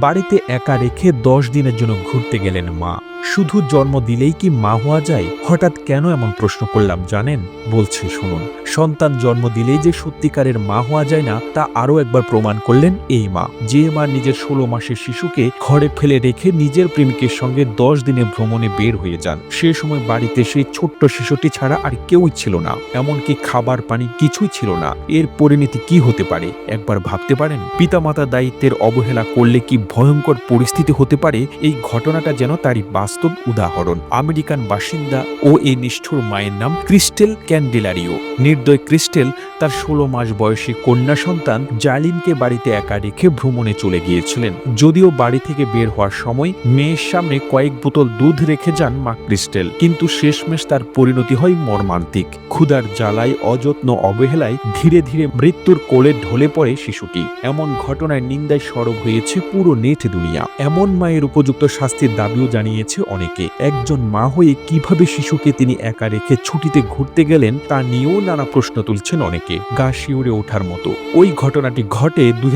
বাড়িতে একা রেখে দশ দিনের জন্য ঘুরতে গেলেন মা। শুধু জন্ম দিলেই কি মা হওয়া যায়? হঠাৎ কেন এমন প্রশ্ন করলাম, জানেন? বলছে, শুনুন। সন্তান জন্ম দিলেই যে সত্যিকারের মা হওয়া যায় না, তা আরও একবার প্রমাণ করলেন এই মা। যে মা নিজের ষোলো মাসের শিশুকে ঘরে ফেলে রেখে নিজের প্রেমিকের সঙ্গে দশ দিনে ভ্রমণে বের হয়ে যান। সে সময় বাড়িতে সেই ছোট্ট শিশুটি ছাড়া আর কেউই ছিল না। এমনকি খাবার পানি কিছুই ছিল না। এর পরিণতি কি হতে পারে? একবার ভাবতে পারেন? পিতামাতা দায়িত্বের অবহেলা করলে কি ভয়ঙ্কর পরিস্থিতি হতে পারে? এই ঘটনাটা যেন তারই বাস্তব উদাহরণ। আমেরিকান বাসিন্দা ও এই নিষ্ঠুর মায়ের নাম ক্রিস্টেল ক্যান্ডেলারিও। নির্দয় ক্রিস্টেল তার ষোলো মাস বয়সী কন্যা সন্তান জালিনকে বাড়িতে একা রেখে ভ্রমণে চলে গিয়েছিলেন। যদিও বাড়ি থেকে বের হওয়ার সময় মেয়ের সামনে কয়েক বোতল দুধ রেখে যান মা ক্রিস্টেল, কিন্তু শেষমেশ তার পরিণতি হয় মর্মান্তিক। ক্ষুধার জ্বালায় অযত্ন অবহেলায় ধীরে ধীরে মৃত্যুর কোলে ঢলে পড়ে শিশুটি। এমন ঘটনায় নিন্দায় সরব হয়েছে পুরো নেট দুনিয়া। এমন মায়ের উপযুক্ত শাস্তির দাবিও জানিয়েছে অনেকে, একজন মা হয়ে কীভাবে শিশুকে তিনি একা রেখে ছুটিতে ঘুরতে গেলেন তা নিয়েও নানা প্রশ্ন তুলছেন অনেকে। গা শিউরে ওঠার মতো। ওই ঘটনাটি ঘটে দুই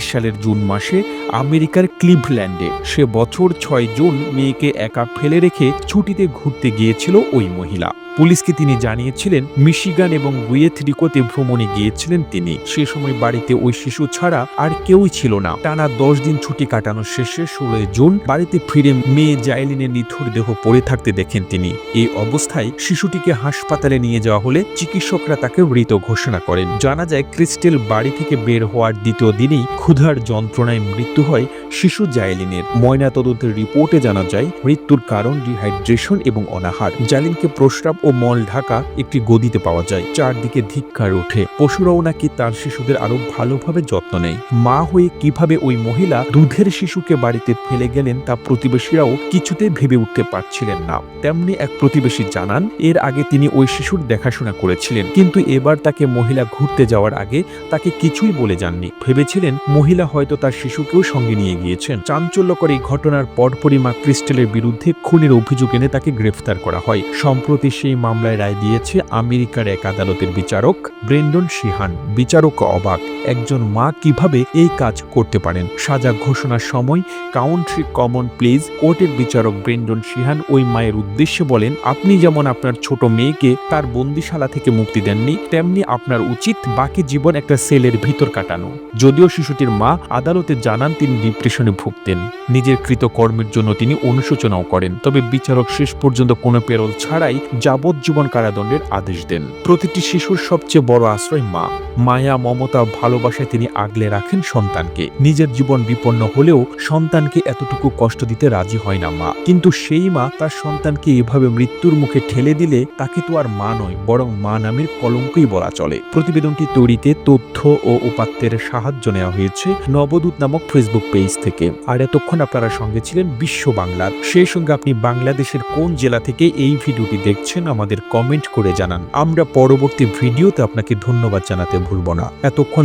সালের জুন মাসে আমেরিকার ক্লিভল্যান্ডে। সে বছর ছয় জুন মেয়েকে একা ফেলে রেখে ছুটিতে ঘুরতে গিয়েছিল ওই মহিলা। পুলিশকে তিনি জানিয়েছিলেন, মিশিগান এবং গুয়েথরিকোতে ভ্রমণে গিয়েছিলেন তিনি। সে সময় বাড়িতে ওই শিশু ছাড়া আর কেউই ছিল না। টানা দশ দিন ছুটি কাটানোর শেষে ষোলোই জুন বাড়িতে ফিরে মেয়ে জাইলিনের নিথুর দেহ পড়ে থাকতে দেখেন তিনি। এই অবস্থায় শিশুটিকে হাসপাতালে নিয়ে যাওয়া হলে চিকিৎসকরা তাকে মৃত ঘোষণা করেন। জানা যায়, ক্রিস্টেল বাড়ি থেকে বের হওয়ার দ্বিতীয় দিনেই ক্ষুধার যন্ত্রণায় মৃত্যু হয় শিশু জাইলিনের ময়নাতদন্তের রিপোর্টে জানা যায়, মৃত্যুর কারণ ডিহাইড্রেশন এবং অনাহার। জালিনকে প্রস্রাব ও মল ঢাকা একটি গদিতে পাওয়া যায়, চারদিকে ধিক্কার ওঠে। পশুরাও নাকি তার শিশুদের আরও ভালোভাবে যত্ন নেয়। মা হয়ে কীভাবে ওই মহিলা দুধের শিশুকে বাড়িতে ফেলে গেলেন তা প্রতিবেশীরাও কিছুতেই ভেবে উঠতে পারছিলেন না। তেমনি এক প্রতিবেশী জানান, এর আগে তিনি ওই শিশুর দেখাশোনা করেছিলেন, কিন্তু এবার তাকে মহিলা ঘুরতে যাওয়ার আগে তাকে কিছুই বলে যাননি। ভেবেছিলেন মহিলা হয়তো তার শিশুকেও সঙ্গে নিয়ে গিয়েছেন। চাঞ্চল্যকর এই ঘটনার পরপরই মা ক্রিস্টেলের বিরুদ্ধে খুনের অভিযোগ এনে তাকে গ্রেফতার করা হয়। সম্প্রতি সেই মামলায় রায় দিয়েছে আমেরিকার এক আদালতের বিচারক ব্রেন্ডন সিহান বিচারক অবাক। একজন মা কীভাবে এই কাজ করতে পারেন? সাজা ঘোষণার সময় কাউন্ট্রি কমন প্লেস কোর্টের বিচারক ব্রেন্ডন সিহান ওই মায়ের উদ্দেশ্যে বলেন, আপনি যেমন আপনার ছোট মেয়েকে তার বন্দিশালা থেকে মুক্তি দেননি, তেমনি আপনার উচিত বাকি জীবন একটা সেলের ভিতর কাটানো। যদিও শিশুটির মা আদালতে জানান তিনি ডিপ্রেশনে ভুগতেন। নিজের কৃতকর্মের জন্য তিনি অনুশোচনাও করেন। তবে বিচারক শেষ পর্যন্ত কোনো পেরোল ছাড়াই যাবজ্জীবন কারাদণ্ডের আদেশ দেন। প্রতিটি শিশুর সবচেয়ে বড় আশ্রয় মা। মায়া, মমতা ভালোবাসায় তিনি আগলে রাখেন সন্তানকে। নিজের জীবন বিপন্ন হলেও সন্তানকে এতটুকু কষ্ট দিতে রাজি হয় না মা। কিন্তু সেই মা তার সন্তানকে এভাবে মৃত্যুর মুখে ঠেলে দিলে তাকে তো আর মা নয়, বরং মা নামের কলঙ্কই বলা চলে। প্রতিবেদনটি তৈরিতে তথ্য ও উপাত্তের সাহায্য নেওয়া হয়েছে নবদূত নামক ফেসবুক পেজ থেকে। আর এতক্ষণ আপনারা সঙ্গে ছিলেন বিশ্ব বাংলার। সেই সঙ্গে আপনি বাংলাদেশের কোন জেলা থেকে এই ভিডিওটি দেখছেন আমাদের কমেন্ট করে জানান। আমরা পরবর্তী ভিডিওতে আপনাকে ধন্যবাদ জানাতে ভুলব না। এতক্ষণ